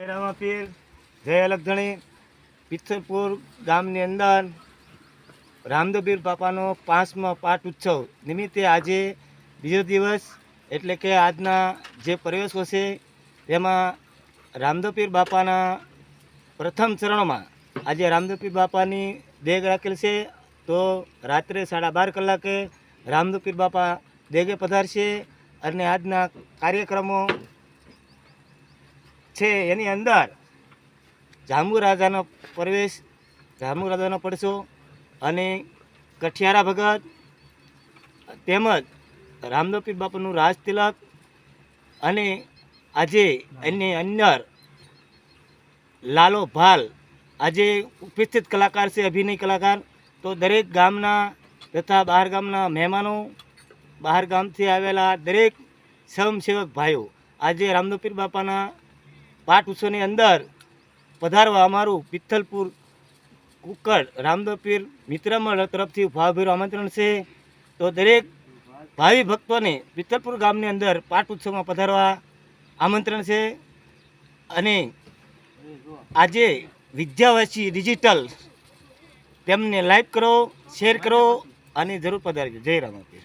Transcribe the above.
રામાપીર જય અલગધણી પિથલપુર ગામની અંદર રામદેવપીર બાપાનો પાંચમો પાઠ ઉત્સવ નિમિત્તે આજે બીજો દિવસ એટલે કે આજના જે પ્રવેશો છે તેમાં રામદેવપીર બાપાના પ્રથમ ચરણોમાં આજે રામદેવપીર બાપાની દેગ રાખેલ છે. તો રાત્રે સાડા બાર કલાકે રામદેવપીર બાપા દેગે પધારશે અને આજના કાર્યક્રમો છે એની અંદર જાંબુ રાજાનો પ્રવેશ, જાંબુ રાજાનો પડશો અને કઠિયારા ભગત તેમજ રામદોપીર બાપાનું રાજ તિલક અને આજે એની અંદર લાલો ભાલ આજે ઉપસ્થિત કલાકાર છે, અભિનય કલાકાર. તો દરેક ગામના તથા બહાર ગામના મહેમાનો બહાર ગામથી આવેલા દરેક સ્વયંસેવક ભાઈઓ આજે રામદોપીર બાપાના પાઠ ઉત્સવની અંદર પધારવા અમારું પિથલપુર કુકડ રામદેવપીર મિત્રમંડળ તરફથી ભાવભેરું આમંત્રણ છે. તો દરેક ભાવિ ભક્તોને પિથલપુર ગામની અંદર પાઠ ઉત્સવમાં પધારવા આમંત્રણ છે. અને આજે વિદ્યાવાસી ડિજિટલ તેમને લાઈક કરો, શેર કરો અને જરૂર પધારજો. જય રામાપીર